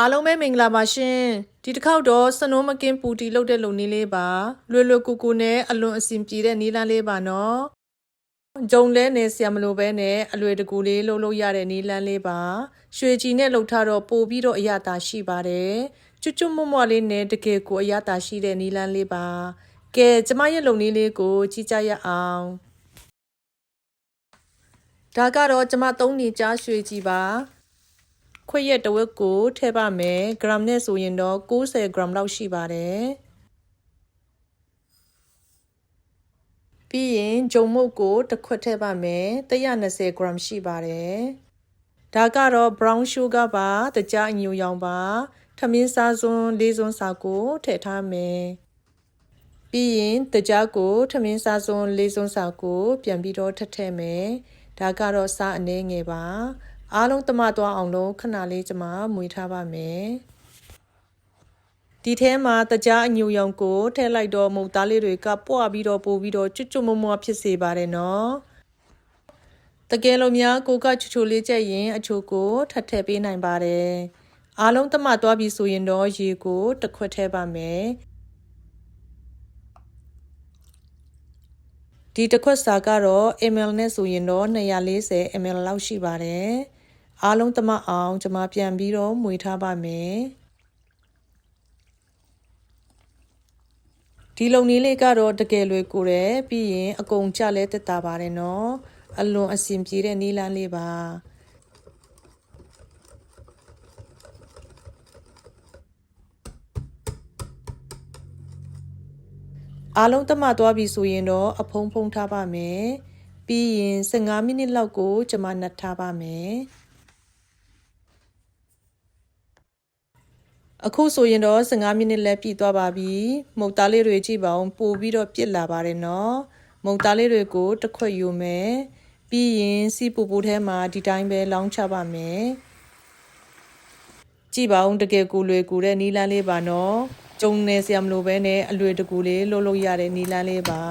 အားလုံးပဲမင်္ဂလာပါရှင်ဒီတစ်ခေါက်တော့စနိုးမကင်းပူတီလုပ်တဲ့လုံနည်းလေးပါလွယ်လွယ်ကူကူနဲ့အလွန်အဆင်ပြေတဲ့နည်းလမ်းလေးပါနော်ဂျုံလဲနေဆရာမလို့ပဲနဲ့အလွယ်တကူလေးလုပ်လို့ရတဲ့နည်းလမ်းလေးပါရွှေကြည်နဲ့လှုပ်ထားတော့ပို့ပြီးတော့အရသာရှိပါတယ်ကျွတ်ကျွတ်မွတ်မွတ်လေးနဲ့တကယ်ကိုအရသာရှိတဲ့နည်းလမ်းလေးပါကဲကျမရဲ့လုံနည်းလေးကိုကြည့်ကြရအောင်ဒါကတော့ကျမသုံးနေကြရွှေကြည်ပါ ခွေရက်တစ်ဝက်ကိုထည့်ပါမယ်ဂရမ်နဲ့ဆိုရင်တော့60ဂရမ်လောက်ရှိပါတယ်ပြီးရင်ဂျုံမုတ်ကိုတစ်ခွက်ထည့်ပါမယ်120ဂရမ်ရှိပါတယ်ဒါကတော့ brown sugar ပါတကြားအညိုရောင်ပါထမင်းစားစွန်းလေးစွန်းစာကိုထည့်ထားမယ်ပြီးရင်တကြားကိုထမင်းစားစွန်းလေးစွန်းစာကို ပြန်ပြီးတော့ထည့်ထည့်မယ်ဒါကတော့စားအနည်းငယ်ပါ အားလုံးတမသွားအောင်လို့ခဏလေးကျွန်မမွေထားပါမယ်ဒီထဲမှာတကြားအညူရောင်ကိုထည့်လိုက်တော့မုတ်သားလေးတွေကပွားပြီးတော့ပို့ပြီးတော့ကျွတ်ကျွတ်မွမွဖြစ်စေပါတယ်နော်တကယ်လို့များကိုကချူချူလေးချက်ရင်အချိုကိုထပ်ထည့်ပေးနိုင်ပါတယ်အားလုံးတမသွားပြီဆိုရင်တော့ရေကိုတစ်ခွက်ထည့်ပါမယ် ဒီတစ်ခွက်စာကတော့ ml နဲ့ဆိုရင်တော့240 ml လောက်ရှိပါတယ်။အားလုံးတမအောင်ကျွန်မပြန်ပြီးတော့မွေထားပါမယ်။ဒီလုံနည်းလေးကတော့တကယ်လွယ်ကူတယ်ပြီးရင်အကုန်ကြလဲတက်တာပါတယ်နော်။အလွန်အဆင်ပြေတဲ့နည်းလမ်းလေးပါ။ အားလုံးတမသွားပြီဆိုရင်တော့အဖုံးဖုံးထားပါမယ်ပြီးရင်15မိနစ်လောက်ကိုကျွန်မနှက်ထားပါမယ်အခုဆိုရင်တော့15မိနစ်လည်းပြည့်သွားပါပြီမုတ်သားလေးတွေကြည့်ပါအောင်ပို့ပြီးတော့ပြစ်လာပါတယ်နော်မုတ်သားလေးတွေကိုတစ်ခွက်ယူမယ်ပြီးရင်စီပူပူထဲမှာဒီတိုင်းပဲလောင်းချပါမယ်ကြည့်ပါဦးတကယ်ကိုလွယ်ကူတဲ့နီးလန်းလေးပါနော် ကျုံနေစရာမလိုပဲနဲ့အလွယ်တကူလေးလှုပ်လို့ရတဲ့နီလန်းလေးပါ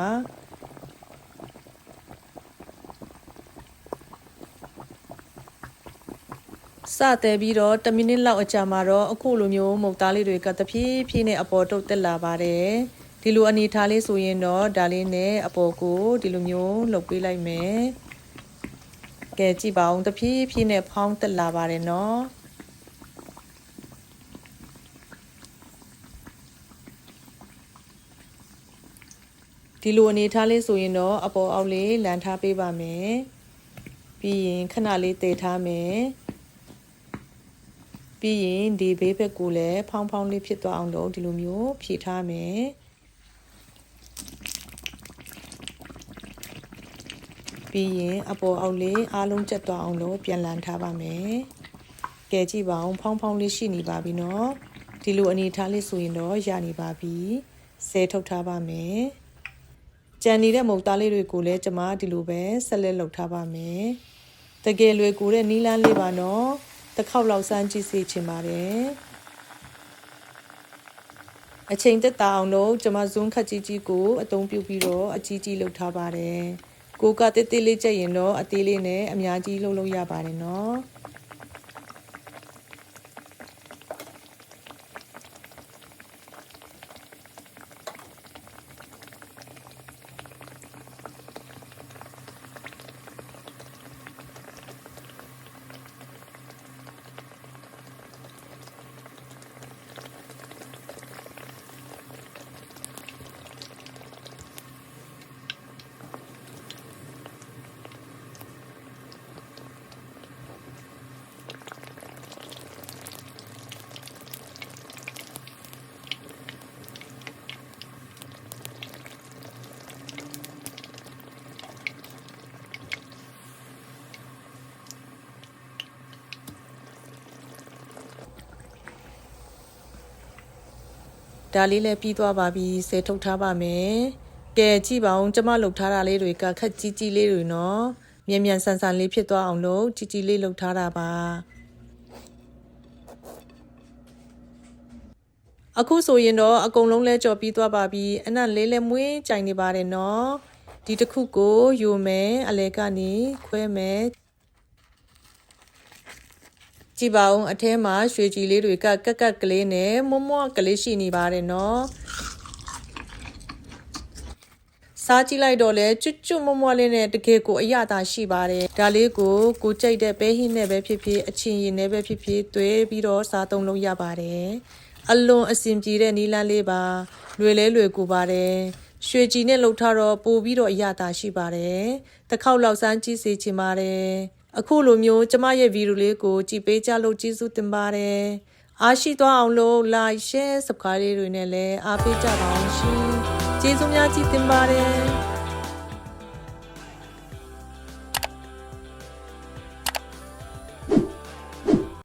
စတဲ့ပြီးတော့10မိနစ်လောက်အကြာမှာတော့အခုလိုမျိုးမုတ်သားလေးတွေကတဖြည်းဖြည်းနဲ့အပေါ်တုတ်တက်လာပါတယ်ဒီလိုအနေထားလေးဆိုရင်တော့ဒါလေးနဲ့အပေါ်ကိုဒီလိုမျိုးလှုပ်ပေးလိုက်မယ်ကဲကြည့်ပါဦးတဖြည်းဖြည်းနဲ့ဖောင်းတက်လာပါတယ်နော် ဒီလိုအနေထားလေးဆိုရင်တော့အပေါ်အောက်လေးလန်ထားပေးပါမယ်ပြီးရင်ခဏလေးတည်ထားမယ်ပြီးရင်ဒီဘေးဘက်ကိုလည်းဖောင်းဖောင်းလေးဖြစ်သွားအောင်လို့ဒီလိုမျိုးဖြည့်ထားမယ်ပြီးရင်အပေါ်အောက်လေးအားလုံးကျက်သွားအောင်လို့ပြန်လန်ထားပါမယ်ကဲကြည့်ပါအောင်ဖောင်းဖောင်းလေးရှိနေပါပြီနော်ဒီလိုအနေထားလေးဆိုရင်တော့ရနေပါပြီဆဲထုတ်ထားပါမယ် ကြံနေတဲ့မုတ်သားလေးတွေကိုလည်းကျွန်မဒီလိုပဲဆက်လက်လုပ်ထားပါမယ်။တကယ်လွယ်ကူတဲ့နီးလန်းလေးပါနော်။တစ်ခေါက်လောက်စမ်းကြည့်စေချင်ပါတယ်။အချိန်သက်သာအောင်လို့ကျွန်မ zoom ခက်ကြီးကြီးကိုအသုံးပြုပြီးတော့အကြီးကြီးလုပ်ထားပါတယ်။ကိုကတိတိလေးချက်ရင်တော့အသေးလေးနဲ့အများကြီးလုပ်လို့ရပါတယ်နော်။ ဒါလေးလည်းပြီးသွားပါပြီဆဲထုတ်ထားပါမယ်ကဲကြည့်ပါဦးကျမလှုပ်ထားတာလေးတွေကခက်ကြီးကြီးလေးတွေနော်မြန်မြန်ဆန်ဆန်လေးဖြစ်သွားအောင်လို့ကြီးကြီးလေးလှုပ်ထားတာပါအခုဆိုရင်တော့အကုန်လုံးလဲကြော်ပြီးသွားပါပြီအနက်လေးလဲမွေးကြိုင်နေပါတယ်နော်ဒီတစ်ခုကိုယူမယ်အလဲကနေခွဲမယ် ကြည်ပါအောင်အထဲမှာရွှေကြည်လေးတွေကကက်ကက်ကလေးနဲ့မွမွကလေးရှိနေပါတယ်နော်စားကြည့်လိုက်တော့လဲကျွတ်ကျွတ်မွမွလေးနဲ့တကယ်ကိုအရသာရှိပါတယ်ဒါလေးကိုကိုကြိတ်တဲ့ပဲဟင်းနဲ့ပဲဖြစ်ဖြစ်အချင်းရင်နဲ့ပဲဖြစ်ဖြစ်သွဲပြီးတော့စားသုံးလို့ရပါတယ်အလွန်အဆင်ပြေတဲ့နီလန်းလေးပါလွယ်လဲလွယ်ကူပါတယ်ရွှေကြည်နဲ့လှုပ်ထားတော့ပို့ပြီးတော့အရသာရှိပါတယ်တစ်ခေါက်လောက်စမ်းကြည့်စေချင်ပါတယ် အခုလိုမျိုးကျမရဲ့ဗီဒီယိုလေးကိုကြည်ပေးကြလို့ကျေးဇူးတင်ပါတယ်အားရှိသွားအောင်လို့ like share subscribe တွေနဲ့လည်းအားပေးကြပါအောင်ရှင်ကျေးဇူးများကြီးတင်ပါတယ်